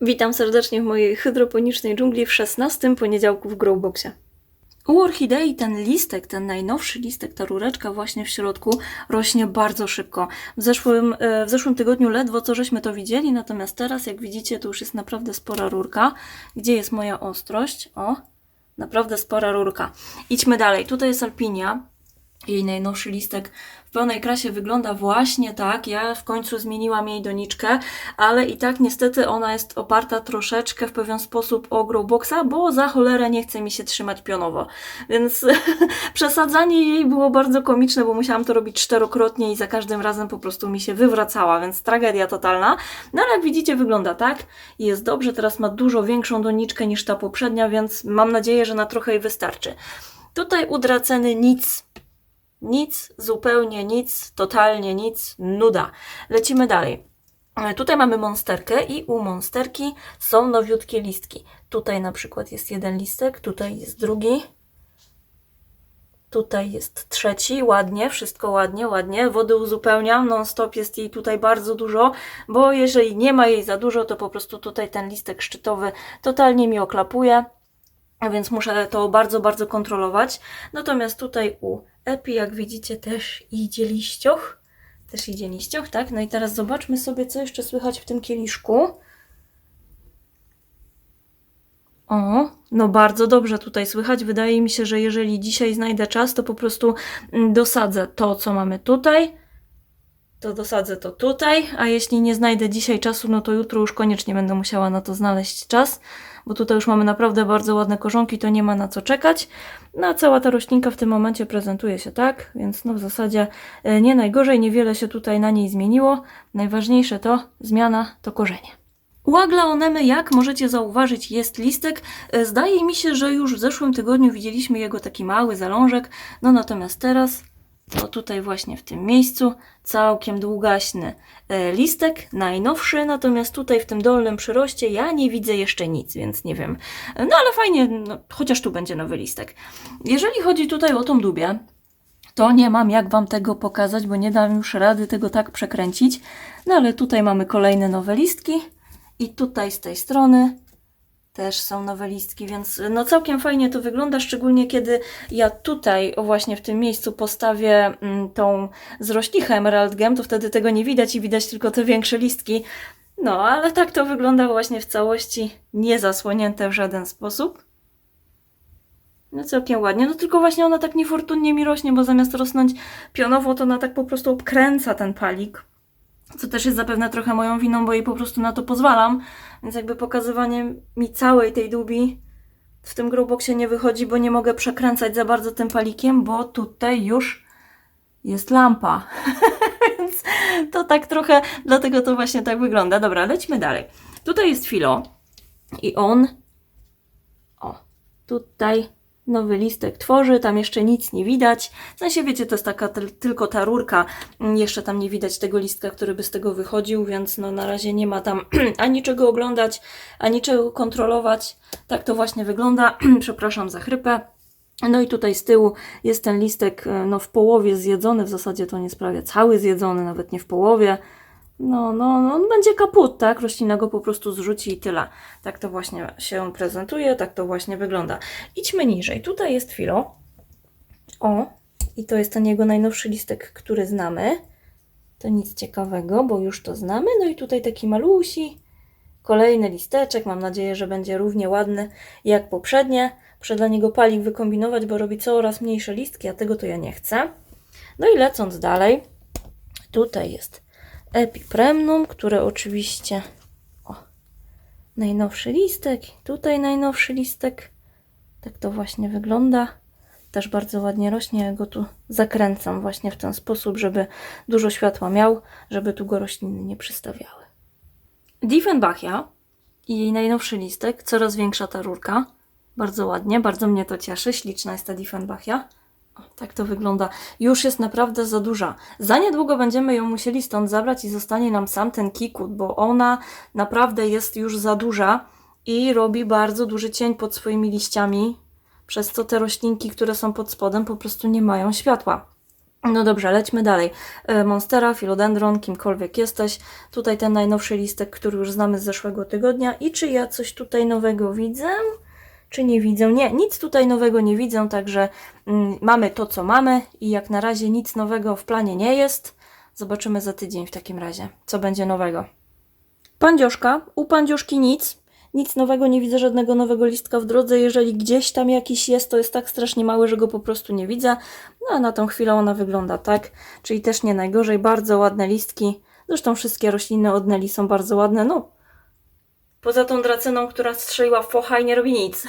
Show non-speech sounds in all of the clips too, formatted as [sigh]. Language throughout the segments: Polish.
Witam serdecznie w mojej hydroponicznej dżungli w 16 poniedziałku w Growboxie. U orchidei ten listek, ten najnowszy listek, ta rureczka właśnie w środku rośnie bardzo szybko. W zeszłym, e, w zeszłym tygodniu ledwo co żeśmy to widzieli, natomiast teraz jak widzicie to już jest naprawdę spora rurka. Gdzie jest moja ostrość? O, naprawdę spora rurka. Idźmy dalej. Tutaj jest alpinia. Jej najnowszy listek w pełnej krasie wygląda właśnie tak. Ja w końcu zmieniłam jej doniczkę, ale i tak niestety ona jest oparta troszeczkę w pewien sposób o Growboxa, bo za cholerę nie chce mi się trzymać pionowo. Więc [laughs] przesadzanie jej było bardzo komiczne, bo musiałam to robić czterokrotnie i za każdym razem po prostu mi się wywracała, więc tragedia totalna. No ale widzicie wygląda tak i jest dobrze. Teraz ma dużo większą doniczkę niż ta poprzednia, więc mam nadzieję, że na trochę jej wystarczy. Tutaj u Draceny nic nic, zupełnie nic, totalnie nic, nuda. Lecimy dalej. E, Tutaj mamy monsterkę i u monsterki są nowiutkie listki. Tutaj na przykład jest jeden listek, tutaj jest drugi. Tutaj jest trzeci, ładnie, wszystko ładnie, ładnie. Wody uzupełniam, non-stop jest jej tutaj bardzo dużo, bo jeżeli nie ma jej za dużo, to po prostu tutaj ten listek szczytowy totalnie mi oklapuje. A więc muszę to bardzo, bardzo kontrolować. Natomiast tutaj u Epi, jak widzicie, też idzie liścioch. Też idzie liścioch, tak? No i teraz zobaczmy sobie, co jeszcze słychać w tym kieliszku. O, no bardzo dobrze tutaj słychać. Wydaje mi się, że jeżeli dzisiaj znajdę czas, to po prostu mm, dosadzę to, co mamy tutaj. To dosadzę to tutaj, a jeśli nie znajdę dzisiaj czasu, no to jutro już koniecznie będę musiała na to znaleźć czas, bo tutaj już mamy naprawdę bardzo ładne korzonki, to nie ma na co czekać. No a cała ta roślinka w tym momencie prezentuje się tak, więc no w zasadzie e, nie najgorzej, niewiele się tutaj na niej zmieniło. Najważniejsze to zmiana to korzenie. U aglaonemy, jak możecie zauważyć, jest listek. E, Zdaje mi się, że już w zeszłym tygodniu widzieliśmy jego taki mały zalążek, no natomiast teraz to tutaj właśnie w tym miejscu całkiem długaśny e, listek, najnowszy, natomiast tutaj w tym dolnym przyroście ja nie widzę jeszcze nic, więc nie wiem. No ale fajnie, no, chociaż tu będzie nowy listek. Jeżeli chodzi tutaj o tą dubię, to nie mam jak Wam tego pokazać, bo nie dam już rady tego tak przekręcić. No ale tutaj mamy kolejne nowe listki i tutaj z tej strony też są nowe listki, więc no całkiem fajnie to wygląda, szczególnie kiedy ja tutaj właśnie w tym miejscu postawię mm, tą zroślichę Emerald Gem, to wtedy tego nie widać i widać tylko te większe listki. No, ale tak to wygląda właśnie w całości, nie zasłonięte w żaden sposób. No całkiem ładnie, no tylko właśnie ona tak niefortunnie mi rośnie, bo zamiast rosnąć pionowo, to ona tak po prostu obkręca ten palik. Co też jest zapewne trochę moją winą, bo jej po prostu na to pozwalam. Więc jakby pokazywanie mi całej tej dubi w tym growboxie nie wychodzi, bo nie mogę przekręcać za bardzo tym palikiem, bo tutaj już jest lampa. [laughs] Więc to tak trochę, dlatego to właśnie tak wygląda. Dobra, lećmy dalej. Tutaj jest filo i on, o, tutaj nowy listek tworzy, tam jeszcze nic nie widać. W sensie, wiecie, to jest taka tyl- tylko ta rurka, Mm, jeszcze tam nie widać tego listka, który by z tego wychodził, więc no na razie nie ma tam [clears throat] ani czego oglądać, ani czego kontrolować. Tak to właśnie wygląda. [clears throat] Przepraszam za chrypę. No i tutaj z tyłu jest ten listek e, no, w połowie zjedzony, w zasadzie to nie sprawia cały zjedzony, nawet nie w połowie. No, no, no, on będzie kaput, tak? Roślina go po prostu zrzuci i tyle. Tak to właśnie się prezentuje, tak to właśnie wygląda. Idźmy niżej. Tutaj jest filo. O, i to jest ten jego najnowszy listek, który znamy. To nic ciekawego, bo już to znamy. No i tutaj taki malusi. Kolejny listeczek. Mam nadzieję, że będzie równie ładny jak poprzednie. Muszę dla niego palik wykombinować, bo robi coraz mniejsze listki, a tego to ja nie chcę. No i lecąc dalej, tutaj jest Epipremnum, które oczywiście. O, najnowszy listek. Tutaj najnowszy listek. Tak to właśnie wygląda. Też bardzo ładnie rośnie. Ja go tu zakręcam właśnie w ten sposób, żeby dużo światła miał, żeby tu go rośliny nie przystawiały. Diefenbachia i jej najnowszy listek, coraz większa ta rurka. Bardzo ładnie, bardzo mnie to cieszy. Śliczna jest ta Diefenbachia. Tak to wygląda. Już jest naprawdę za duża. Za niedługo będziemy ją musieli stąd zabrać i zostanie nam sam ten kikut, bo ona naprawdę jest już za duża i robi bardzo duży cień pod swoimi liściami, przez co te roślinki, które są pod spodem, po prostu nie mają światła. No dobrze, lećmy dalej. E, Monstera, Philodendron, kimkolwiek jesteś. Tutaj ten najnowszy listek, który już znamy z zeszłego tygodnia. I czy ja coś tutaj nowego widzę? Czy nie widzę? Nie, nic tutaj nowego nie widzę, także mm, mamy to, co mamy i jak na razie nic nowego w planie nie jest. Zobaczymy za tydzień w takim razie, co będzie nowego. Pandzioszka, u pandzioszki nic. Nic nowego, nie widzę żadnego nowego listka w drodze. Jeżeli gdzieś tam jakiś jest, to jest tak strasznie mały, że go po prostu nie widzę. No a na tą chwilę ona wygląda tak, czyli też nie najgorzej. Bardzo ładne listki. Zresztą wszystkie rośliny od Nelly są bardzo ładne. No, poza tą draceną, która strzeliła focha i nie robi nic.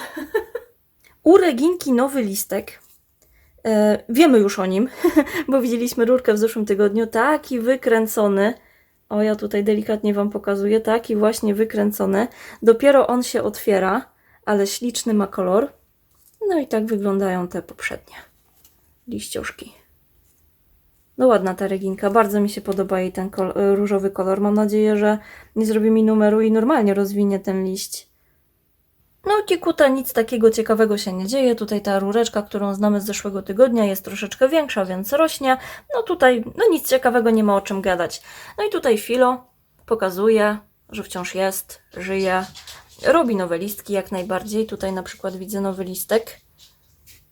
U Reginki nowy listek. E, wiemy już o nim, [laughs] bo widzieliśmy rurkę w zeszłym tygodniu. Taki wykręcony. O, ja tutaj delikatnie Wam pokazuję. Taki właśnie wykręcony. Dopiero on się otwiera, ale śliczny ma kolor. No i tak wyglądają te poprzednie liściuszki. No ładna ta reginka, bardzo mi się podoba jej ten kol- e, różowy kolor. Mam nadzieję, że nie zrobi mi numeru i normalnie rozwinie ten liść. No, Kikuta nic takiego ciekawego się nie dzieje. Tutaj ta rureczka, którą znamy z zeszłego tygodnia, jest troszeczkę większa, więc rośnie. No tutaj, no nic ciekawego, nie ma o czym gadać. No i tutaj Filo pokazuje, że wciąż jest, żyje, robi nowe listki jak najbardziej. Tutaj na przykład widzę nowy listek.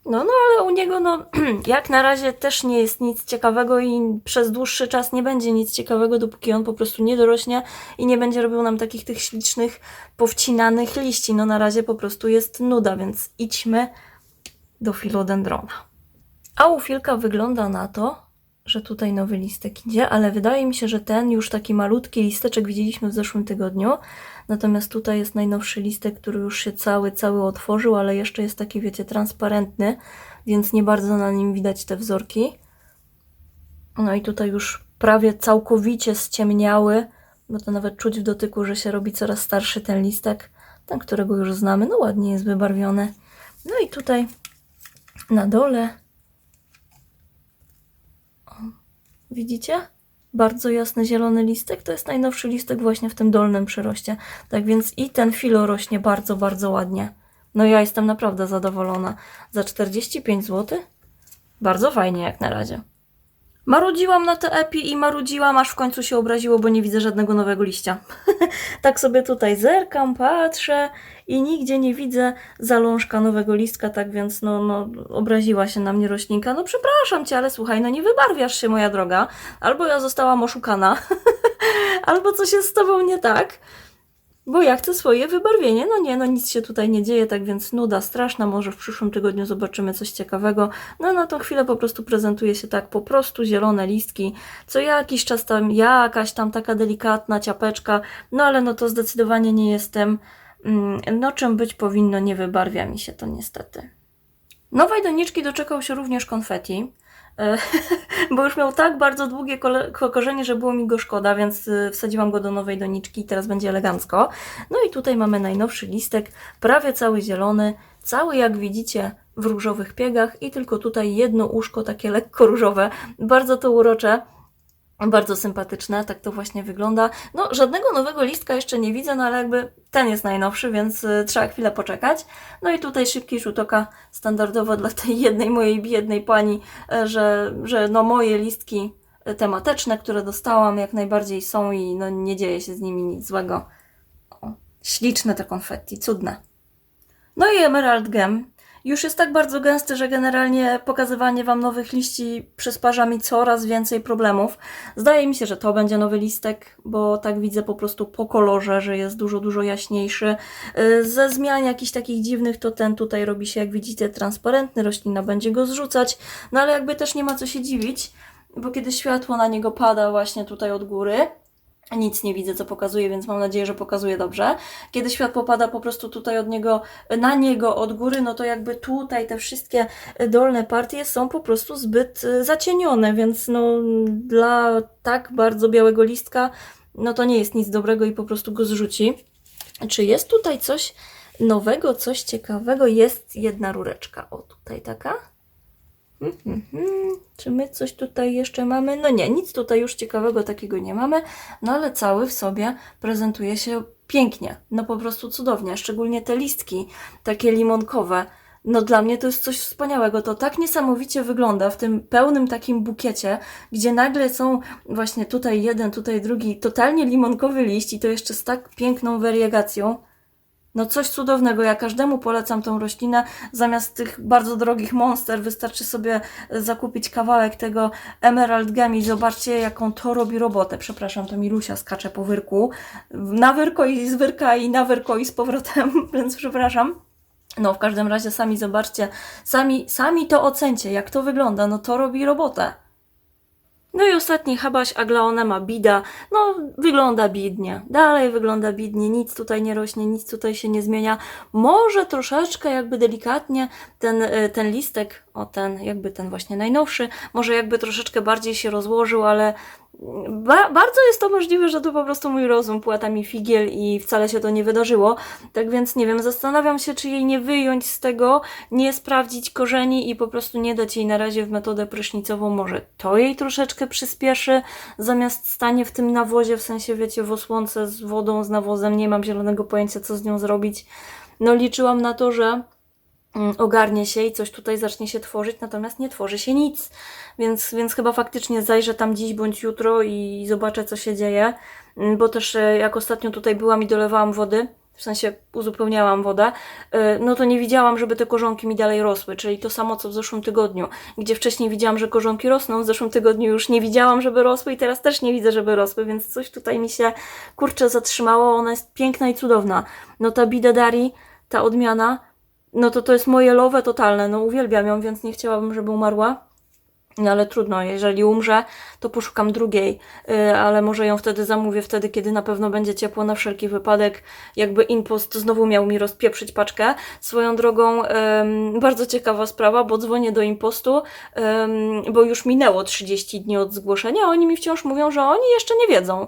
No, no ale u niego, no, [clears throat] jak na razie też nie jest nic ciekawego i przez dłuższy czas nie będzie nic ciekawego, dopóki on po prostu nie dorośnie i nie będzie robił nam takich tych ślicznych, powcinanych liści. No, na razie po prostu jest nuda, więc idźmy do filodendrona. A u Filka wygląda na to, że tutaj nowy listek idzie, ale wydaje mi się, że ten już taki malutki listeczek widzieliśmy w zeszłym tygodniu. Natomiast tutaj jest najnowszy listek, który już się cały, cały otworzył, ale jeszcze jest taki, wiecie, transparentny, więc nie bardzo na nim widać te wzorki. No i tutaj już prawie całkowicie ściemniały, bo to nawet czuć w dotyku, że się robi coraz starszy ten listek, ten, którego już znamy. No ładnie jest wybarwiony. No i tutaj na dole Widzicie? Bardzo jasny zielony listek. To jest najnowszy listek właśnie w tym dolnym przyroście. Tak więc i ten filo rośnie bardzo, bardzo ładnie. No ja jestem naprawdę zadowolona. Za 45 zł? Bardzo fajnie jak na razie. Marudziłam na te epi i marudziłam, aż w końcu się obraziło, bo nie widzę żadnego nowego liścia. [laughs] tak sobie tutaj zerkam, patrzę i nigdzie nie widzę zalążka nowego listka, tak więc no, no obraziła się na mnie roślinka. No przepraszam cię, ale słuchaj, no nie wybarwiasz się, moja droga. Albo ja zostałam oszukana, [laughs] albo coś jest z tobą nie tak. Bo ja chcę swoje wybarwienie. No nie, no nic się tutaj nie dzieje, tak więc nuda straszna. Może w przyszłym tygodniu zobaczymy coś ciekawego. No na tą chwilę po prostu prezentuje się tak, po prostu zielone listki. Co jakiś czas tam jakaś tam taka delikatna ciapeczka. No ale no to zdecydowanie nie jestem. mm, No czym być powinno, nie wybarwia mi się to niestety. Nowej doniczki doczekał się również konfeti. E, [laughs] bo już miał tak bardzo długie korzenie, że było mi go szkoda, więc y, wsadziłam go do nowej doniczki i teraz będzie elegancko. No i tutaj mamy najnowszy listek, prawie cały zielony, cały jak widzicie w różowych piegach i tylko tutaj jedno uszko takie lekko różowe. Bardzo to urocze. Bardzo sympatyczne, tak to właśnie wygląda. No, żadnego nowego listka jeszcze nie widzę, no ale jakby ten jest najnowszy, więc y, trzeba chwilę poczekać. No i tutaj szybki rzut oka standardowo dla tej jednej mojej biednej pani, e, że, że no moje listki e, tematyczne, które dostałam, jak najbardziej są i no nie dzieje się z nimi nic złego. O, śliczne te konfetti, cudne. No i Emerald Gem. Już jest tak bardzo gęsty, że generalnie pokazywanie Wam nowych liści przysparza mi coraz więcej problemów. Zdaje mi się, że to będzie nowy listek, bo tak widzę po prostu po kolorze, że jest dużo, dużo jaśniejszy. Yy, Ze zmian jakichś takich dziwnych, to ten tutaj robi się, jak widzicie, transparentny, roślina będzie go zrzucać, no ale jakby też nie ma co się dziwić, bo kiedy światło na niego pada właśnie tutaj od góry, nic nie widzę, co pokazuje, więc mam nadzieję, że pokazuje dobrze. Kiedy światło pada po prostu tutaj od niego, na niego od góry, no to jakby tutaj te wszystkie dolne partie są po prostu zbyt y, zacienione, więc no dla tak bardzo białego listka, no to nie jest nic dobrego i po prostu go zrzuci. Czy jest tutaj coś nowego, coś ciekawego? Jest jedna rureczka. O, tutaj taka. Mhm, mhm. Czy my coś tutaj jeszcze mamy? No nie, nic tutaj już ciekawego takiego nie mamy, no ale cały w sobie prezentuje się pięknie, no po prostu cudownie, szczególnie te listki takie limonkowe. No dla mnie to jest coś wspaniałego. To tak niesamowicie wygląda w tym pełnym takim bukiecie, gdzie nagle są właśnie tutaj jeden, tutaj drugi, totalnie limonkowy liść i to jeszcze z tak piękną wariegacją. No coś cudownego. Ja każdemu polecam tą roślinę. Zamiast tych bardzo drogich monster wystarczy sobie zakupić kawałek tego Emerald Gemi. Zobaczcie, jaką to robi robotę. Przepraszam, to Milusia skacze po wyrku. Na wyrko i z wyrka i na wyrko i z powrotem, [laughs] więc przepraszam. No, w każdym razie sami zobaczcie, sami, sami to ocencie, jak to wygląda, no to robi robotę. No i ostatni habaś Aglaonema bida, no wygląda bidnie, dalej wygląda bidnie, nic tutaj nie rośnie, nic tutaj się nie zmienia. Może troszeczkę jakby delikatnie ten, y, ten listek, o ten jakby ten właśnie najnowszy, może jakby troszeczkę bardziej się rozłożył, ale Ba bardzo jest to możliwe, że to po prostu mój rozum płata mi figiel i wcale się to nie wydarzyło. Tak więc nie wiem, zastanawiam się, czy jej nie wyjąć z tego, nie sprawdzić korzeni i po prostu nie dać jej na razie w metodę prysznicową. Może to jej troszeczkę przyspieszy, zamiast stanie w tym nawozie, w sensie wiecie, w osłonce z wodą, z nawozem. Nie mam zielonego pojęcia, co z nią zrobić. No liczyłam na to, że ogarnie się i coś tutaj zacznie się tworzyć, natomiast nie tworzy się nic. Więc, więc chyba faktycznie zajrzę tam dziś bądź jutro i zobaczę, co się dzieje. Mm, Bo też e, jak ostatnio tutaj byłam i dolewałam wody, w sensie uzupełniałam wodę, e, no to nie widziałam, żeby te korzonki mi dalej rosły, czyli to samo co w zeszłym tygodniu, gdzie wcześniej widziałam, że korzonki rosną, w zeszłym tygodniu już nie widziałam, żeby rosły i teraz też nie widzę, żeby rosły, więc coś tutaj mi się kurczę zatrzymało, ona jest piękna i cudowna. No ta Bidadari, ta odmiana, no to to jest moje lowe totalne, no uwielbiam ją, więc nie chciałabym, żeby umarła. No ale trudno, jeżeli umrze, to poszukam drugiej, yy, ale może ją wtedy zamówię, wtedy kiedy na pewno będzie ciepło, na wszelki wypadek, jakby impost znowu miał mi rozpieprzyć paczkę. Swoją drogą, ym, bardzo ciekawa sprawa, bo dzwonię do impostu, ym, bo już minęło 30 dni od zgłoszenia, oni mi wciąż mówią, że oni jeszcze nie wiedzą.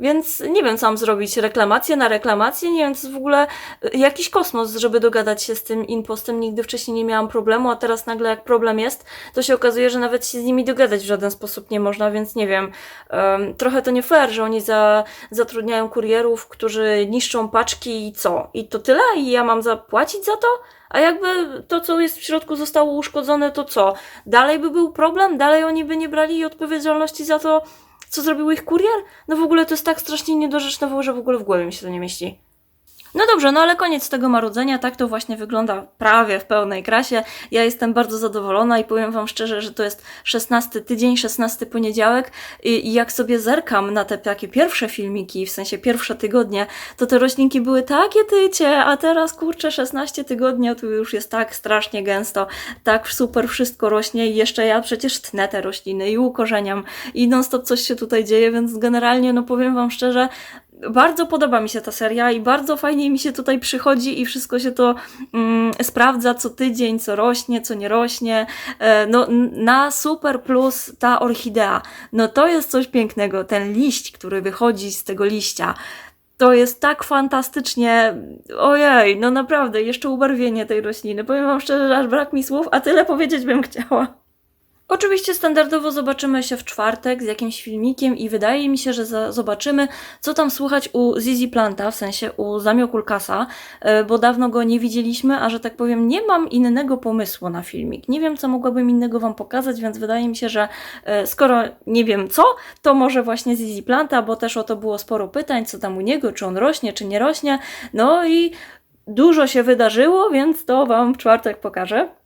Więc nie wiem, co mam zrobić. Reklamację na reklamację? Nie wiem, w ogóle y, jakiś kosmos, żeby dogadać się z tym impostem. Nigdy wcześniej nie miałam problemu, a teraz nagle jak problem jest, to się okazuje, że nawet się z nimi dogadać w żaden sposób nie można, więc nie wiem. Um, trochę to nie fair, że oni za, zatrudniają kurierów, którzy niszczą paczki i co? I to tyle? I ja mam zapłacić za to? A jakby to, co jest w środku, zostało uszkodzone, to co? Dalej by był problem? Dalej oni by nie brali odpowiedzialności za to, co zrobił ich kurier? No w ogóle to jest tak strasznie niedorzeczne, że w ogóle w głowie mi się to nie mieści. No dobrze, no ale koniec tego marudzenia, tak to właśnie wygląda prawie w pełnej krasie. Ja jestem bardzo zadowolona i powiem Wam szczerze, że to jest 16 tydzień, 16 poniedziałek i, jak sobie zerkam na te takie pierwsze filmiki, w sensie pierwsze tygodnie, to te roślinki były takie tycie, a teraz kurczę 16 tygodni, tu już jest tak strasznie gęsto, tak super wszystko rośnie i jeszcze ja przecież tnę te rośliny i ukorzeniam i non stop coś się tutaj dzieje, więc generalnie no powiem Wam szczerze, bardzo podoba mi się ta seria i bardzo fajnie mi się tutaj przychodzi i wszystko się to mm, sprawdza co tydzień, co rośnie, co nie rośnie. E, no, na super plus ta orchidea. No to jest coś pięknego. Ten liść, który wychodzi z tego liścia. To jest tak fantastycznie. Ojej, no naprawdę, jeszcze ubarwienie tej rośliny. Powiem Wam szczerze, aż brak mi słów, a tyle powiedzieć bym chciała. Oczywiście standardowo zobaczymy się w czwartek z jakimś filmikiem i wydaje mi się, że zobaczymy, co tam słychać u Zizi Planta, w sensie u Zamiokulkasa, e, bo dawno go nie widzieliśmy, a że tak powiem, nie mam innego pomysłu na filmik. Nie wiem, co mogłabym innego Wam pokazać, więc wydaje mi się, że e, skoro nie wiem co, to może właśnie Zizi Planta, bo też o to było sporo pytań, co tam u niego, czy on rośnie, czy nie rośnie. No i dużo się wydarzyło, więc to Wam w czwartek pokażę.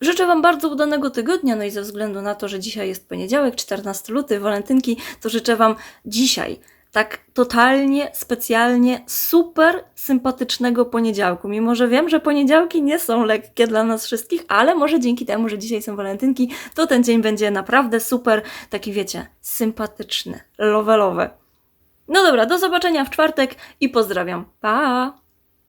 Życzę Wam bardzo udanego tygodnia, no i ze względu na to, że dzisiaj jest poniedziałek, 14 luty, walentynki, to życzę Wam dzisiaj tak totalnie, specjalnie, super sympatycznego poniedziałku. Mimo, że wiem, że poniedziałki nie są lekkie dla nas wszystkich, ale może dzięki temu, że dzisiaj są walentynki, to ten dzień będzie naprawdę super, taki wiecie, sympatyczny, lowelowy. No dobra, do zobaczenia w czwartek i pozdrawiam. Pa!